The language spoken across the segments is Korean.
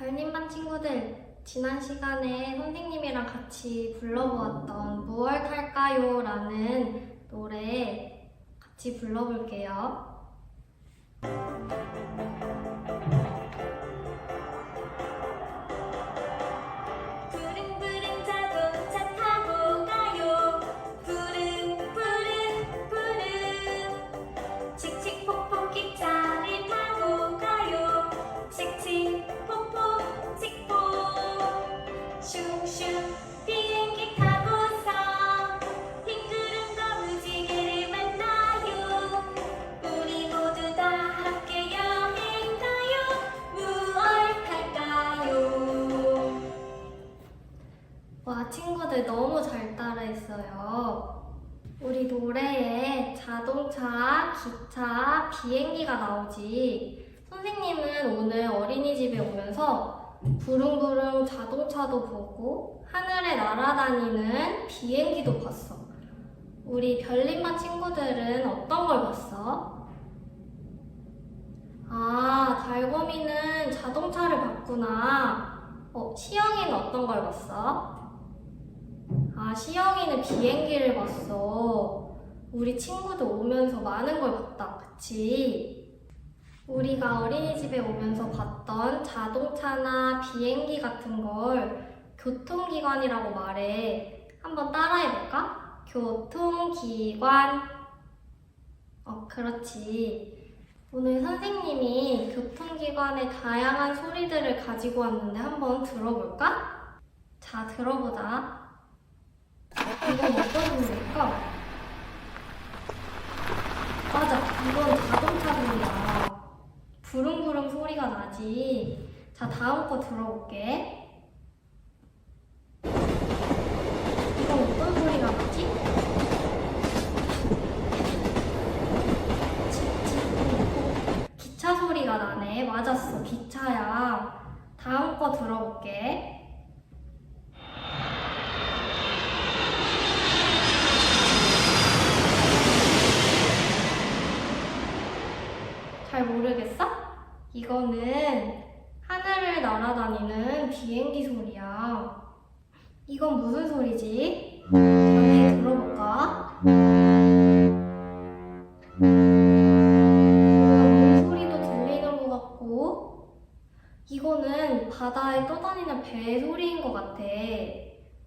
별님반 친구들, 지난 시간에 선생님이랑 같이 불러보았던 무얼 탈까요? 라는 노래 같이 불러볼게요. 와, 친구들 너무 잘 따라했어요. 우리 노래에 자동차, 기차, 비행기가 나오지. 선생님은 오늘 어린이집에 오면서 부릉부릉 자동차도 보고 하늘에 날아다니는 비행기도 봤어. 우리 별님반 친구들은 어떤 걸 봤어? 아, 달곰이는 자동차를 봤구나. 어, 시영이는 어떤 걸 봤어? 아, 시영이는 비행기를 봤어. 우리 친구들 오면서 많은 걸 봤다. 그치? 우리가 어린이집에 오면서 봤던 자동차나 비행기 같은 걸 교통기관이라고 말해. 한번 따라해볼까? 교통기관. 어, 그렇지. 오늘 선생님이 교통기관의 다양한 소리들을 가지고 왔는데 한번 들어볼까? 자, 들어보자. 이건 어떤 소리일까? 맞아, 이건 자동차 소리야. 부릉부릉 소리가 나지. 자, 다음 거 들어볼게. 기차 소리가 나네. 맞았어. 기차야. 다음 거 들어볼게. 바다에 떠다니는 배 소리인 것 같아.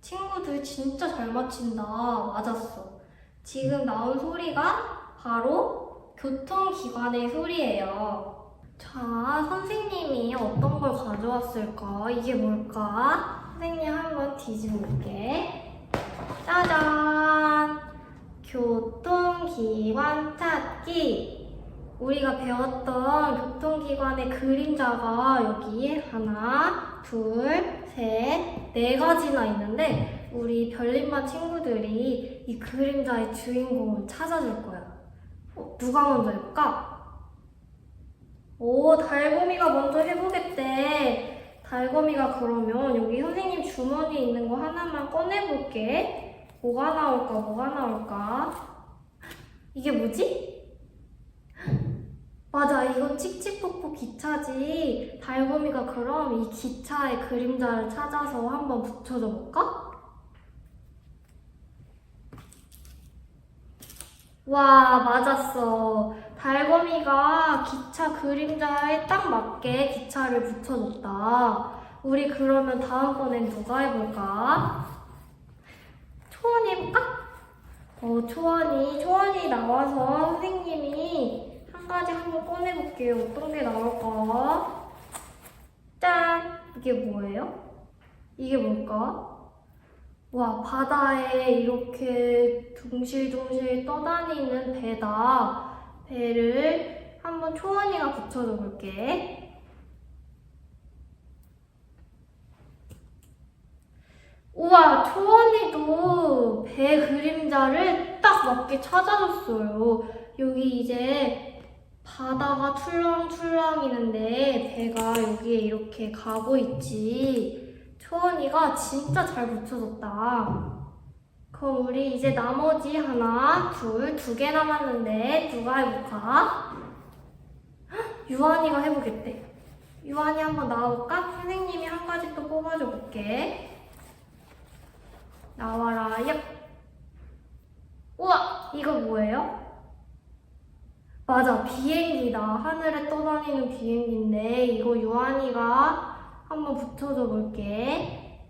친구들 진짜 잘 맞힌다. 맞았어. 지금 나온 소리가 바로 교통기관의 소리예요. 자, 선생님이 어떤 걸 가져왔을까? 이게 뭘까? 선생님 한번 뒤집어 볼게. 짜잔! 교통기관 찾기. 우리가 배웠던 교통기관의 그림자가 여기 하나, 둘, 셋, 네 가지나 있는데 우리 별님반 친구들이 이 그림자의 주인공을 찾아줄 거야. 어, 누가 먼저 해볼까? 오, 달곰이가 먼저 해보겠대. 달곰이가 그러면 여기 선생님 주머니에 있는 거 하나만 꺼내볼게. 뭐가 나올까, 뭐가 나올까? 이게 뭐지? 맞아, 이거 칙칙폭폭 기차지. 달곰이가 그럼 이 기차의 그림자를 찾아서 한번 붙여줘 볼까? 와, 맞았어. 달곰이가 기차 그림자에 딱 맞게 기차를 붙여줬다. 우리 그러면 다음번엔 누가 해볼까? 초원이 해볼까? 어, 초원이, 초원이 나와서 선생님이 한 가지 한번 꺼내볼게요. 어떤 게 나올까? 짠! 이게 뭐예요? 이게 뭘까? 와, 바다에 이렇게 둥실둥실 떠다니는 배다. 배를 한번 초원이가 붙여줘 볼게. 우와, 초원이도 배 그림자를 딱 맞게 찾아줬어요. 여기 이제 바다가 툴렁툴렁이는데 배가 여기에 이렇게 가고 있지. 초원이가 진짜 잘 붙여줬다. 그럼 우리 이제 나머지 하나, 둘, 두 개 남았는데 누가 해볼까? 헉, 유한이가 해보겠대. 유한이 한번 나올까? 선생님이 한 가지 또 뽑아줘 볼게. 나와라, 얍! 우와! 이거 뭐예요? 맞아, 비행기다. 하늘에 떠다니는 비행기인데, 이거 유한이가 한번 붙여줘 볼게.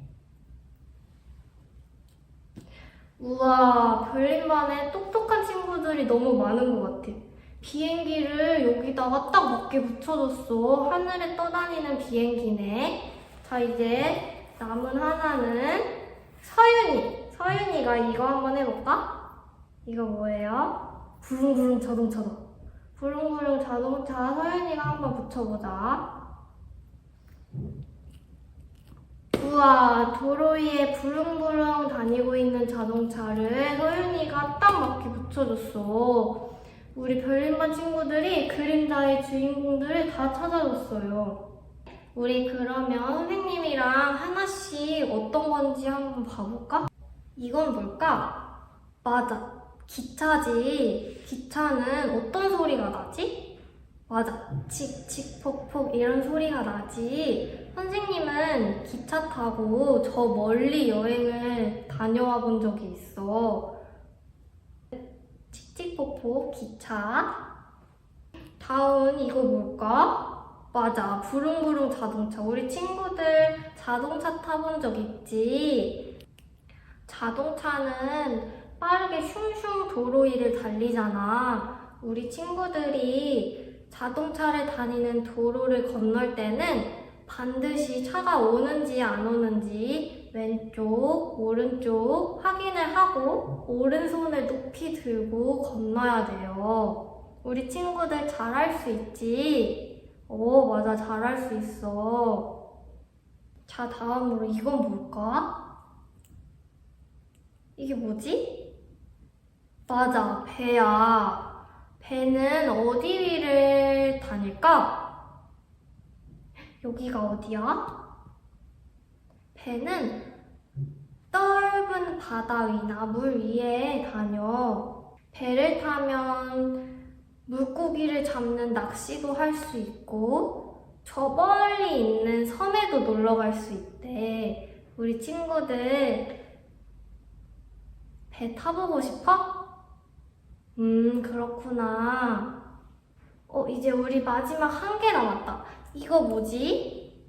우와, 별님반에 똑똑한 친구들이 너무 많은 것 같아. 비행기를 여기다가 딱 맞게 붙여줬어. 하늘에 떠다니는 비행기네. 자, 이제 남은 하나는 서윤이. 서윤이가 이거 한번 해볼까? 이거 뭐예요? 부릉부릉 자동차다. 부릉부릉 자동차 서윤이가 한번 붙여보자. 우와, 도로 위에 부릉부릉 다니고 있는 자동차를 서윤이가 딱 맞게 붙여줬어. 우리 별림반 친구들이 그림자의 주인공들을 다 찾아줬어요. 우리 그러면 선생님이랑 하나씩 어떤 건지 한번 봐볼까? 이건 뭘까? 맞아. 기차지. 기차는 어떤 소리가 나지? 맞아. 칙칙 폭폭 이런 소리가 나지. 선생님은 기차 타고 저 멀리 여행을 다녀와 본 적이 있어. 칙칙폭폭 기차. 다음 이거 뭘까? 맞아. 부릉부릉 자동차. 우리 친구들 자동차 타본 적 있지? 자동차는 빠르게 슝슝 도로 위를 달리잖아. 우리 친구들이 자동차를 다니는 도로를 건널 때는 반드시 차가 오는지 안 오는지 왼쪽, 오른쪽 확인을 하고 오른손을 높이 들고 건너야 돼요. 우리 친구들 잘할 수 있지? 오, 맞아. 잘할 수 있어. 자, 다음으로 이건 뭘까? 이게 뭐지? 맞아. 배야. 배는 어디 위를 다닐까? 여기가 어디야? 배는 넓은 바다 위나 물 위에 다녀. 배를 타면 물고기를 잡는 낚시도 할 수 있고, 저 멀리 있는 섬에도 놀러 갈 수 있대. 우리 친구들 배 타보고 싶어? 음, 그렇구나. 어, 이제 우리 마지막 한 개 남았다. 이거 뭐지?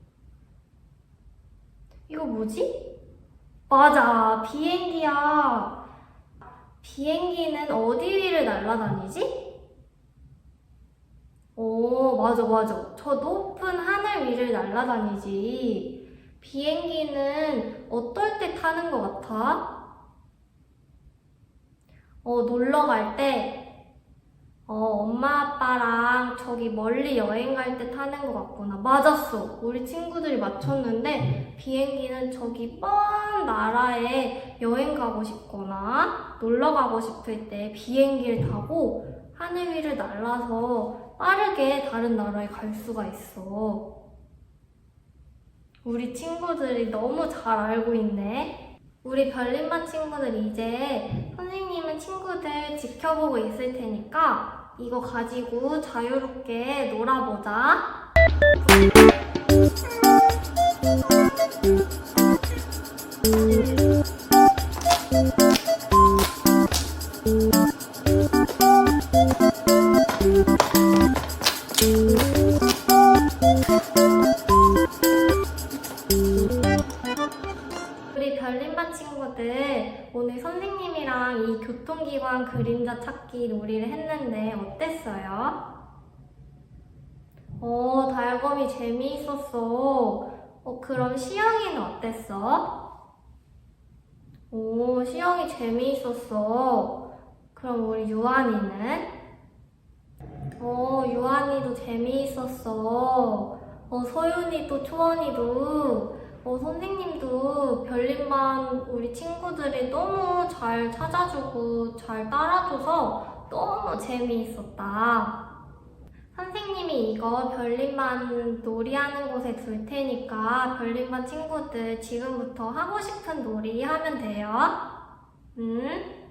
이거 뭐지? 맞아, 비행기야. 비행기는 어디 위를 날아다니지? 오, 맞아, 맞아. 저 높은 하늘 위를 날아다니지. 비행기는 어떨 때 타는 것 같아? 어, 놀러 갈 때, 어, 엄마 아빠랑 저기 멀리 여행 갈 때 타는 것 같구나. 맞았어. 우리 친구들이 맞췄는데, 비행기는 저기 먼 나라에 여행 가고 싶거나, 놀러 가고 싶을 때 비행기를 타고 하늘 위를 날아서 빠르게 다른 나라에 갈 수가 있어. 우리 친구들이 너무 잘 알고 있네. 우리 별림반 친구들 이제 선생님은 친구들 지켜보고 있을 테니까 이거 가지고 자유롭게 놀아보자. 친구들 오늘 선생님이랑 이 교통기관 그림자 찾기 놀이를 했는데 어땠어요? 어, 달검이 재미있었어. 어, 그럼 시영이는 어땠어? 오, 시영이 재미있었어. 그럼 우리 유한이는? 어, 유한이도 재미있었어. 어, 서윤이도 초원이도 어, 선생님도 별림반 우리 친구들이 너무 잘 찾아주고 잘 따라줘서 너무 재미있었다. 선생님이 이거 별림반 놀이하는 곳에 둘 테니까 별림반 친구들 지금부터 하고 싶은 놀이 하면 돼요. 음?